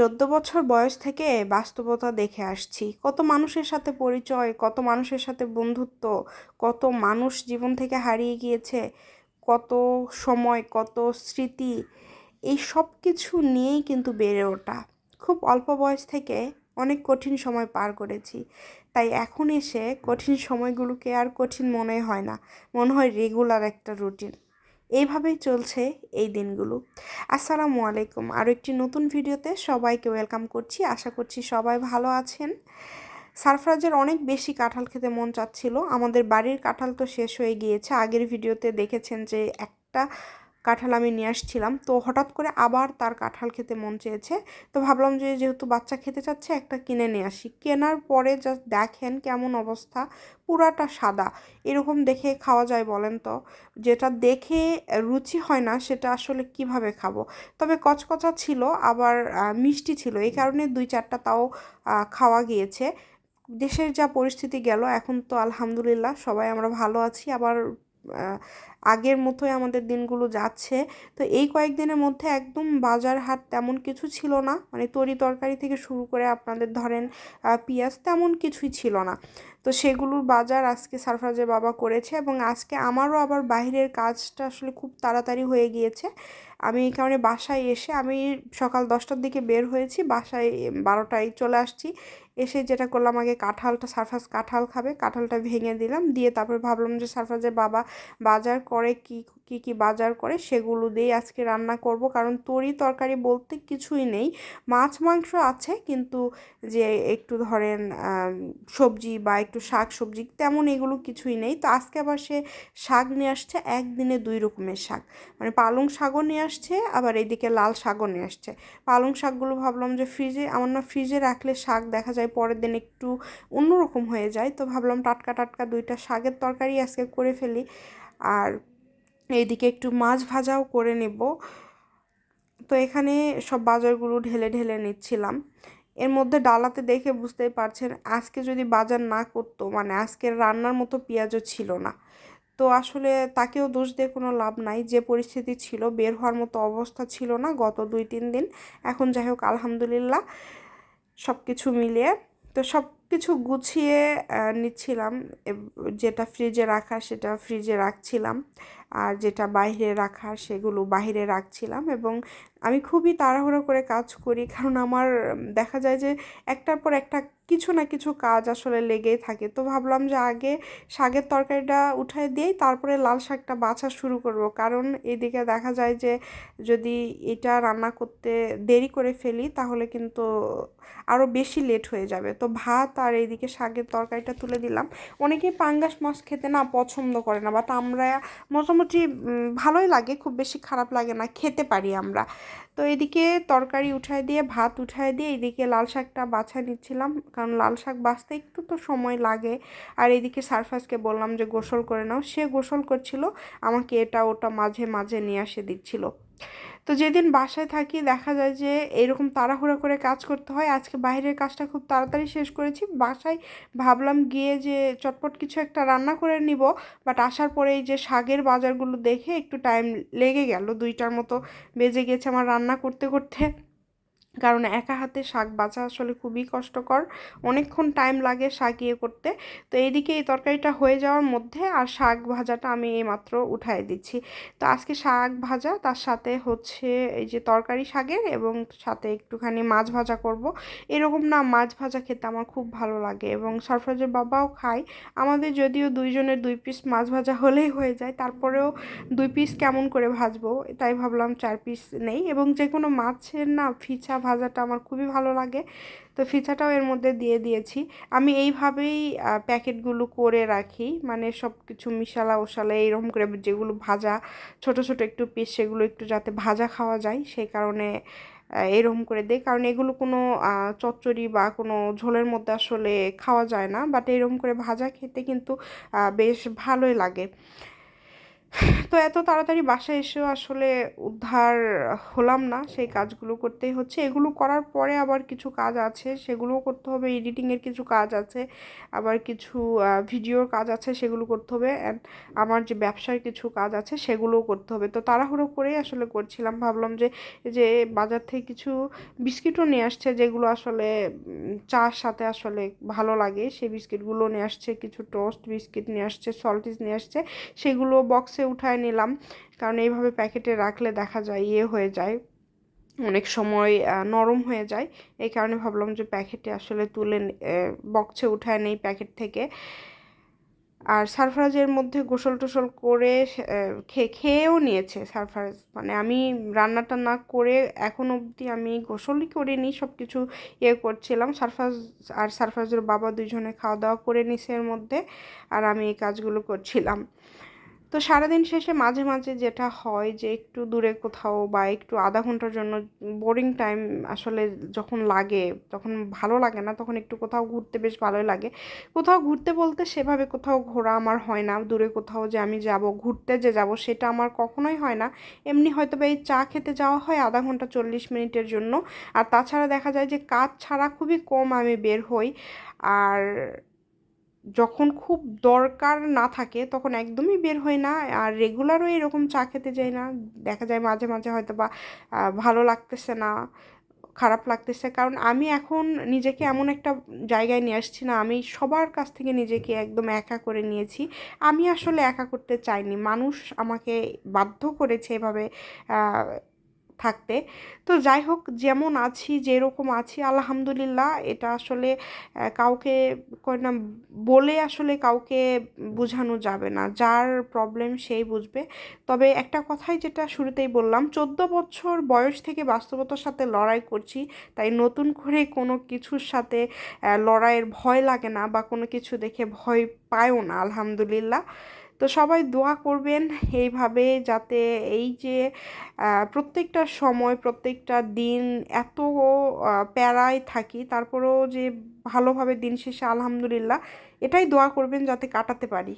চোদ্দ বছর বয়স থেকে বাস্তবতা দেখে আসছি। কত মানুষের সাথে পরিচয়, কত মানুষের সাথে বন্ধুত্ব, কত মানুষ জীবন থেকে হারিয়ে গিয়েছে, কত সময়, কত স্মৃতি, এই সব কিছু নিয়েই কিন্তু বেড়ে ওঠা। খুব অল্প বয়স থেকে অনেক কঠিন সময় পার করেছি। তাই এখন এসে কঠিন সময়গুলোকে আর কঠিন মনে হয় না। মনে হয় রেগুলার একটা রুটিন এইভাবেই চলছে এই দিনগুলো। আসসালামু আলাইকুম। আরও একটি নতুন ভিডিওতে সবাইকে ওয়েলকাম করছি। আশা করছি সবাই ভালো আছেন। সারফরাজের অনেক বেশি কাঁঠাল খেতে মন চাচ্ছিল। আমাদের বাড়ির কাঁঠাল তো শেষ হয়ে গিয়েছে। আগের ভিডিওতে দেখেছেন যে একটা কাঁঠাল আমি নিয়ে আসছিলাম। তো হঠাৎ করে আবার তার কাঁঠাল খেতে মন চেয়েছে। তো ভাবলাম যে যেহেতু বাচ্চা খেতে চাচ্ছে, একটা কিনে নিয়ে আসি। কেনার পরে জাস্ট দেখেন কেমন অবস্থা, পুরাটা সাদা। এরকম দেখে খাওয়া যায় বলেন তো। যেটা দেখে রুচি হয় না, সেটা আসলে কীভাবে খাব? তবে কচকচা ছিল, আবার মিষ্টি ছিল। এই কারণে দুই চারটা তাও খাওয়া গিয়েছে। দেশের যা পরিস্থিতি গেল, এখন তো আলহামদুলিল্লাহ সবাই আমরা ভালো আছি। আবার আগের মতোই আমাদের দিনগুলো যাচ্ছে। তো এই কয়েকদিনের মধ্যে একদম বাজার হাট তেমন কিছু ছিল না। মানে তরি তরকারি থেকে শুরু করে আপনাদের ধরেন পেঁয়াজ তেমন কিছুই ছিল না। তো সেগুলোর বাজার আজকে সারফরাজের বাবা করেছে এবং আজকে আমারও আবার বাইরের কাজটা আসলে খুব তাড়াতাড়ি হয়ে গিয়েছে। আমি এই কারণে বাসায় এসে আমি সকাল দশটার দিকে বের হয়েছি, বাসায় বারোটায় চলে আসছি। এসে যেটা করলাম, আগে কাঁঠালটা, সারফাস কাঁঠাল খাবে, কাঁঠালটা ভেঙে দিলাম, দিয়ে তারপরে ভাবলাম যে সারফাজের বাবা বাজার করে কি কি কি বাজার করে সেগুলো দিয়েই আজকে রান্না করব। কারণ তরি তরকারি বলতে কিছুই নেই। মাছ, মাংস আছে, কিন্তু যে একটু ধরেন সবজি বা একটু শাক সবজি তেমন এগুলো কিছুই নেই। তো আজকে আবার সে শাক নিয়ে আসছে, একদিনে দুই রকমের শাক। মানে পালং শাকও নিয়ে আসছে, আবার এইদিকে লাল শাকও নিয়ে আসছে। পালং শাকগুলো ভাবলাম যে ফ্রিজে আমার না ফ্রিজে রাখলে শাক দেখা যায় পরের দিন একটু অন্যরকম হয়ে যায়। তো ভাবলাম টাটকা টাটকা দুইটা শাকের তরকারি আজকে করে ফেলি। আর এইদিকে একটু মাছ ভাজাও করে নেব। তো এখানে সব বাজারগুলো ঢেলে ঢেলে নিচ্ছিলাম। এর মধ্যে ডালাতে দেখে বুঝতেই পারছেন, আজকে যদি বাজার না করতো মানে আজকের রান্নার মতো পেঁয়াজও ছিল না। তো আসলে তাকেও দোষ দিয়ে কোনো লাভ নাই। যে পরিস্থিতি ছিল, বের হওয়ার মতো অবস্থা ছিল না গত দুই তিন দিন। এখন যাই হোক, আলহামদুলিল্লাহ সব কিছু মিলিয়ে তো সব কিছু গুছিয়ে নিচ্ছিলাম। যেটা ফ্রিজে রাখা সেটা ফ্রিজে রাখছিলাম। আর যেটা বাইরে রাখা সেগুলো বাইরে রাখছিলাম এবং আমি খুবই তাড়াহুড়ো করে কাজ করি। কারণ আমার, দেখা যায় যে একটার পর একটা কিছু না কিছু কাজ আসলে লেগেই থাকে। তো ভাবলাম যে আগে শাকের তরকারিটা উঠাই দিয়েই তারপরে লাল শাকটা বাছা শুরু করব। কারণ এদিকে দেখা যায় যে যদি এটা রান্না করতে দেরি করে ফেলি, তাহলে কিন্তু আরও বেশি লেট হয়ে যাবে। তো ভাত আর এইদিকে শাকের তরকারিটা তুলে দিলাম। অনেকেই পাঙ্গাস মাছ খেতে না পছন্দ করে না বাট আমরা মোটামুটি ভালোই লাগে, খুব বেশি খারাপ লাগে না, খেতে পারি আমরা। তো এদিকে তরকারি উঠায় দিয়ে, ভাত উঠায় দিয়ে এদিকে লাল শাকটা বাছা নিচ্ছিলাম। কারণ লাল শাক বাছতে একটু তো সময় লাগে। আর এদিকে সারফাসকে বললাম যে, গোসল করে নাও। সে গোসল করছিল, আমাকে এটা ওটা মাঝে মাঝে নিয়ে আসে দিচ্ছিল। তো যেদিন বাসায় থাকি, দেখা যায় যে, এরকম তাড়াহুড়া করে কাজ করতে হয়। আজকে বাইরের কাজটা খুব তাড়াতাড়ি শেষ করেছি। বাসায় ভাবলাম গিয়ে যে, চটপট কিছু একটা রান্না করে নিব। বাট আসার পরে এই যে শাকের বাজারগুলো দেখে একটু টাইম লেগে গেল। দুইটার মতো বেজে গেছে আমার রান্না করতে করতে। কারণ একা হাতে শাক বাছা আসলে খুবই কষ্টকর। অনেকক্ষণ টাইম লাগে শাক ইয়ে করতে। তো এইদিকে এই তরকারিটা হয়ে যাওয়ার মধ্যে আর শাক ভাজাটা আমি এইমাত্র উঠাই দিচ্ছি। তো আজকে শাক ভাজা, তার সাথে হচ্ছে এই যে তরকারি শাকের এবং সাথে একটুখানি মাছ ভাজা করব। এরকম না মাছ ভাজা খেতে আমার খুব ভালো লাগে এবং সরফরাজের বাবাও খায়। আমাদের যদিও দুইজনের দুই পিস মাছ ভাজা হলেই হয়ে যায়, তারপরেও দুই পিস কেমন করে ভাজবো, তাই ভাবলাম চার পিস নেই এবং যে কোনো মাছের না ফিচা ভাজাটা আমার খুবই ভালো লাগে। তো ফিচাটাও এর মধ্যে দিয়ে দিয়েছি। আমি এইভাবেই প্যাকেটগুলো করে রাখি। মানে সব কিছু মিশালা ওশালা এইরকম করে যেগুলো ভাজা, ছোট ছোট একটু পিস সেগুলো একটু যাতে ভাজা খাওয়া যায়, সেই কারণে এরকম করে দেয় কারণ এগুলো কোনো চচ্চড়ি বা কোনো ঝোলের মধ্যে আসলে খাওয়া যায় না। বাট এরকম করে ভাজা খেতে কিন্তু বেশ ভালোই লাগে। তো এত তাড়াতাড়ি বাসায় এসেও আসলে উদ্ধার হলাম না, সেই কাজগুলো করতেই হচ্ছে। এগুলো করার পরে আবার কিছু কাজ আছে, সেগুলোও করতে হবে। এডিটিংয়ের কিছু কাজ আছে, আবার কিছু ভিডিওর কাজ আছে, সেগুলো করতে হবে। অ্যান্ড আমার যে ব্যবসার কিছু কাজ আছে, সেগুলোও করতে হবে। তো তাড়াহুড়ো করেই আসলে করছিলাম। ভাবলাম যে যে বাজার থেকে কিছু বিস্কিটও নিয়ে আসছে, যেগুলো আসলে চার সাথে আসলে ভালো লাগে। সেই বিস্কিটগুলো নিয়ে আসছে, কিছু টোস্ট বিস্কিট নিয়ে আসছে সল্টিস নিয়ে আসছে, সেগুলো বক্সে উঠায় নিলাম। কারণ এইভাবে প্যাকেটে রাখলে দেখা যায় ইয়ে হয়ে যায়, অনেক সময় নরম হয়ে যায়। এই কারণে ভাবলাম যে প্যাকেটে আসলে তুলে বক্সে উঠায় নেই প্যাকেট থেকে। আর সারফারাজের মধ্যে গোসল টোসল করে খেয়ে খেয়েও নিয়েছে সারফারাজ। মানে আমি রান্নাটা না করে এখন অবধি আমি গোসলই করিনি সব কিছু ইয়ে করছিলাম। সারফাজ আর সারফারাজের বাবা দুজনে খাওয়া দাওয়া করে নিছে এর মধ্যে। আর আমি এই কাজগুলো করছিলাম। তো সারাদিন শেষে মাঝে মাঝে যেটা হয় যে একটু দূরে কোথাও বা একটু আধা ঘণ্টার জন্য বোরিং টাইম আসলে যখন লাগে তখন ভালো লাগে না, তখন একটু কোথাও ঘুরতে বেশ ভালোই লাগে। কোথাও ঘুরতে বলতে সেভাবে কোথাও ঘোরা আমার হয় না। দূরে কোথাও যে আমি যাব, ঘুরতে যে যাব সেটা আমার কখনোই হয় না। এমনি হয়তো বা এই চা খেতে যাওয়া হয় আধা ঘণ্টা চল্লিশ মিনিটের জন্য। আর তাছাড়া দেখা যায় যে কাজ ছাড়া খুবই কম আমি বের হই। আর যখন খুব দরকার না থাকে, তখন একদমই বের হয় না। আর রেগুলারও এরকম চা খেতে যাই না। দেখা যায় মাঝে মাঝে হয়তো বা ভালো লাগতেছে না, খারাপ লাগতেছে। কারণ আমি এখন নিজেকে এমন একটা জায়গায় নিয়ে আসছি না, আমি সবার কাছ থেকে নিজেকে একদম একা করে নিয়েছি। আমি আসলে একা করতে চাইনি। মানুষ আমাকে বাধ্য করেছে এভাবে থাকতে। তো যাই হোক যেমন আছি, যেরকম আছি, আলহামদুলিল্লাহ, এটা আসলে কাউকে না, বলে আসলে কাউকে বোঝানো যাবে না। যার প্রবলেম সেই বুঝবে। তবে একটা কথাই যেটা শুরুতেই বললাম, চোদ্দ বছর বয়স থেকে বাস্তবতার সাথে লড়াই করছি, তাই নতুন করে কোনো কিছুর সাথে লড়াইয়ের ভয় লাগে না বা কোনো কিছু দেখে ভয় পায়ও না, আলহামদুলিল্লাহ। তো সবাই দোয়া করবেন এইভাবে যাতে এই যে প্রত্যেকটা সময়, প্রত্যেকটা দিন এত প্যারায় থাকি, তারপরেও যে ভালোভাবে দিন শেষে আলহামদুলিল্লাহ, এটাই দোয়া করবেন যাতে কাটাতে পারি।